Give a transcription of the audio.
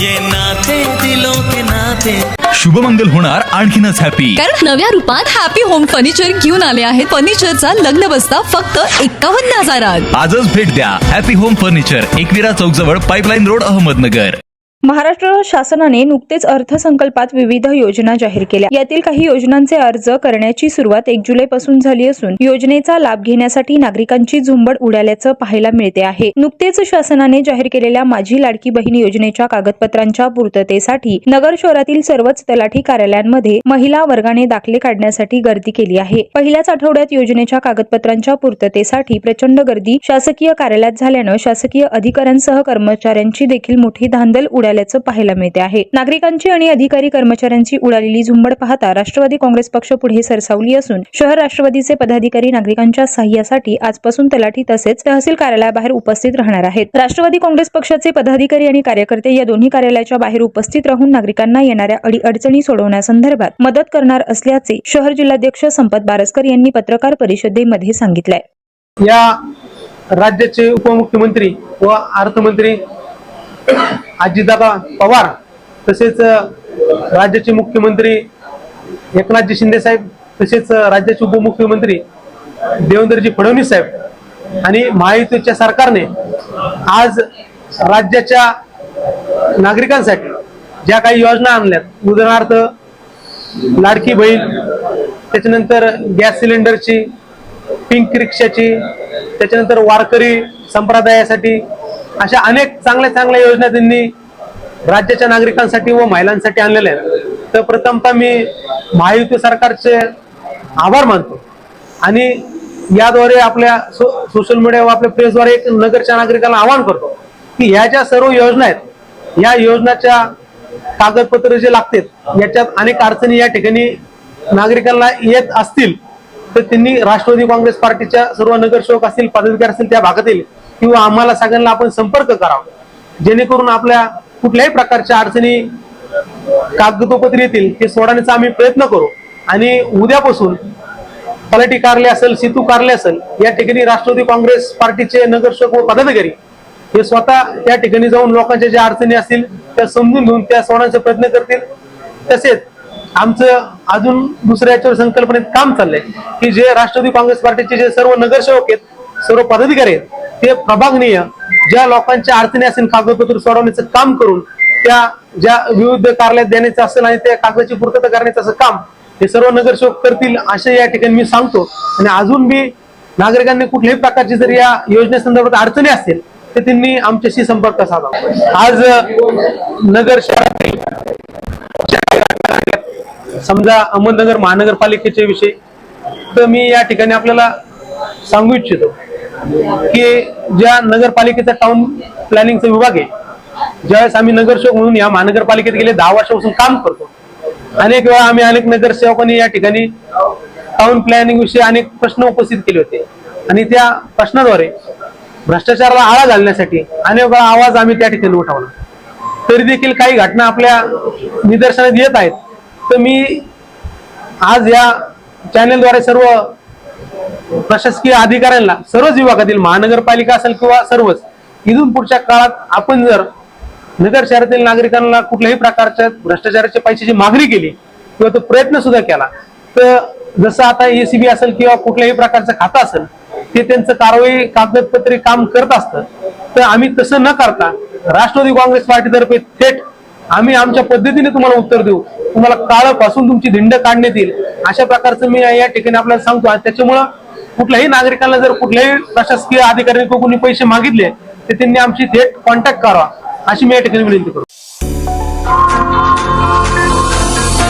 ये नाते दिलों के नाते। शुभमंगल होणार आणखीनच हॅपी कारण नव्या रूपात हॅपी होम फर्निचर घेऊन आले आहेत. फर्निचरचा लग्न बसता फक्त एकावन्न हजारात. आजच भेट द्या. हॅपी होम फर्निचर एकविरा चौक जवळ पाईपलाईन रोड अहमदनगर. महाराष्ट्र शासनाने नुकतेच अर्थसंकल्पात विविध योजना जाहीर केल्या. यातील काही योजनांचे अर्ज करण्याची सुरुवात एक जुलैपासून झाली असून योजनेचा लाभ घेण्यासाठी नागरिकांची झुंबड उडाल्याचं पाहायला मिळते आहे. नुकतेच शासनाने जाहीर केलेल्या माझी लाडकी बहीण योजनेच्या कागदपत्रांच्या पूर्ततेसाठी नगर शहरातील सर्वच तलाठी कार्यालयांमध्ये महिला वर्गाने दाखले काढण्यासाठी गर्दी केली आहे. पहिल्याच आठवड्यात योजनेच्या कागदपत्रांच्या पूर्ततेसाठी प्रचंड गर्दी शासकीय कार्यालयात झाल्यानं शासकीय अधिकाऱ्यांसह कर्मचाऱ्यांची देखील मोठी धांदल उडाल्याचं पाहायला मिळते आहे. नागरिकांची आणि अधिकारी कर्मचाऱ्यांची उडालेली झुंबड पाहता राष्ट्रवादी काँग्रेस पक्ष पुढे सरसावली असून शहर राष्ट्रवादीचे पदाधिकारी नागरिकांच्या सहाय्यासाठी आजपासून तलाठी तसेच तहसील कार्यालयाबाहेर उपस्थित राहणार आहेत. राष्ट्रवादी काँग्रेस पक्षाचे पदाधिकारी आणि कार्यकर्ते या दोन्ही कार्यालयाच्या बाहेर उपस्थित राहून नागरिकांना येणाऱ्या अडीअडचणी सोडवण्यासंदर्भात मदत करणार असल्याचे शहर जिल्हाध्यक्ष संपत बारस्कर यांनी पत्रकार परिषदेमध्ये सांगितलंय. या राज्याचे उपमुख्यमंत्री व अर्थमंत्री अजितदादा पवार तसेच राज्याचे मुख्यमंत्री एकनाथजी शिंदे साहेब तसेच राज्याचे उपमुख्यमंत्री देवेंद्रजी फडणवीस साहेब आणि महायुतीच्या सरकारने आज राज्याच्या नागरिकांसाठी ज्या काही योजना आणल्यात उदाहरणार्थ लाडकी बहीण त्याच्यानंतर गॅस सिलेंडरची पिंक रिक्षाची त्याच्यानंतर वारकरी संप्रदायासाठी अशा अनेक चांगल्या चांगल्या योजना त्यांनी राज्याच्या नागरिकांसाठी व महिलांसाठी आणलेल्या आहेत. तर प्रथमतः मी महायुती सरकारचे आभार मानतो. आणि याद्वारे आपल्या सो सोशल मीडिया व आपल्या प्रेसद्वारे एक नगरच्या नागरिकांना आवाहन करतो की ह्या ज्या सर्व योजना आहेत या योजनाच्या कागदपत्र जे लागतात याच्यात अनेक अडचणी या ठिकाणी नागरिकांना येत असतील तर त्यांनी राष्ट्रवादी काँग्रेस पार्टीच्या सर्व नगरसेवक असतील पदाधिकारी असतील त्या भागातील किंवा आम्हाला सगळ्यांना आपण संपर्क करावा. जेणेकरून आपल्या कुठल्याही प्रकारच्या अडचणी कागदोपत्री येतील ते सोडवण्याचा आम्ही प्रयत्न करू. आणि उद्यापासून तलाठी कार्यालय असेल सेतू कार्यालय असेल या ठिकाणी राष्ट्रवादी काँग्रेस पार्टीचे नगरसेवक व पदाधिकारी हे स्वतः त्या ठिकाणी जाऊन लोकांच्या ज्या अडचणी असतील त्या समजून घेऊन त्या सोडवण्याचा प्रयत्न करतील. तसेच आमचं अजून दुसऱ्या याच्यावर संकल्पनेत काम चाललंय की जे राष्ट्रवादी काँग्रेस पार्टीचे जे सर्व नगरसेवक आहेत सर्व पदाधिकारी आहेत ते प्रभागनीय ज्या लोकांच्या अडचणी असेल कागदपत्र सोडवण्याचं काम करून त्या ज्या विविध कार्यालयात देण्याचं असेल आणि त्या कागदाची पूर्तता करण्याचं असं काम हे सर्व नगरसेवक करतील असे या ठिकाणी मी सांगतो. आणि अजून बी नागरिकांनी कुठल्याही प्रकारची जर या योजनेसंदर्भात अडचणी असतील तर त्यांनी आमच्याशी संपर्क साधा. आज नगर शहरातील समजा अहमदनगर महानगरपालिकेच्या विषयी तर मी या ठिकाणी आपल्याला सांगू इच्छितो. की ज्या नगरपालिकेचा टाउन प्लॅनिंगचा विभाग आहे ज्यावेळेस आम्ही नगरसेवक म्हणून या महानगरपालिकेत गेले दहा वर्षापासून काम करतो. अनेक वेळा आम्ही अनेक नगरसेवकांनी या ठिकाणी टाउन प्लॅनिंग विषयी अनेक प्रश्न उपस्थित केले होते. आणि त्या प्रश्नाद्वारे भ्रष्टाचाराला आळा घालण्यासाठी अनेक वेळा आवाज आम्ही त्या ठिकाणी उठवला. तरी देखील काही घटना आपल्या निदर्शनात येत आहेत. तर मी आज या चॅनेलद्वारे सर्व प्रशासकीय अधिकाऱ्यांना सर्वच विभागातील महानगरपालिका असेल किंवा सर्वच इथून पुढच्या काळात आपण जर नगर शहरातील नागरिकांना कुठल्याही प्रकारच्या भ्रष्टाचाराच्या पैशाची मागणी केली किंवा तो प्रयत्न सुद्धा केला तर जसं आता एसीबी असेल किंवा कुठल्याही प्रकारचं खातं असेल ते त्यांचं कारवाई कागदपत्री काम करत असतं. तर आम्ही तसं न करता राष्ट्रवादी काँग्रेस पार्टीतर्फे थेट आम्ही आमच्या पद्धतीने तुम्हाला उत्तर देऊ. तुम्हाला काळपासून तुमची धिंड काढण्यात येईल. अशा प्रकारचं मी या ठिकाणी आपल्याला सांगतो आणि त्याच्यामुळं कुठल्याही नागरिकांना जर कुठल्याही प्रशासकीय अधिकाऱ्यांनी कोणी पैसे मागितले तर त्यांनी आमची थेट कॉन्टॅक्ट करावा. अशी मी या ठिकाणी विनंती करतो.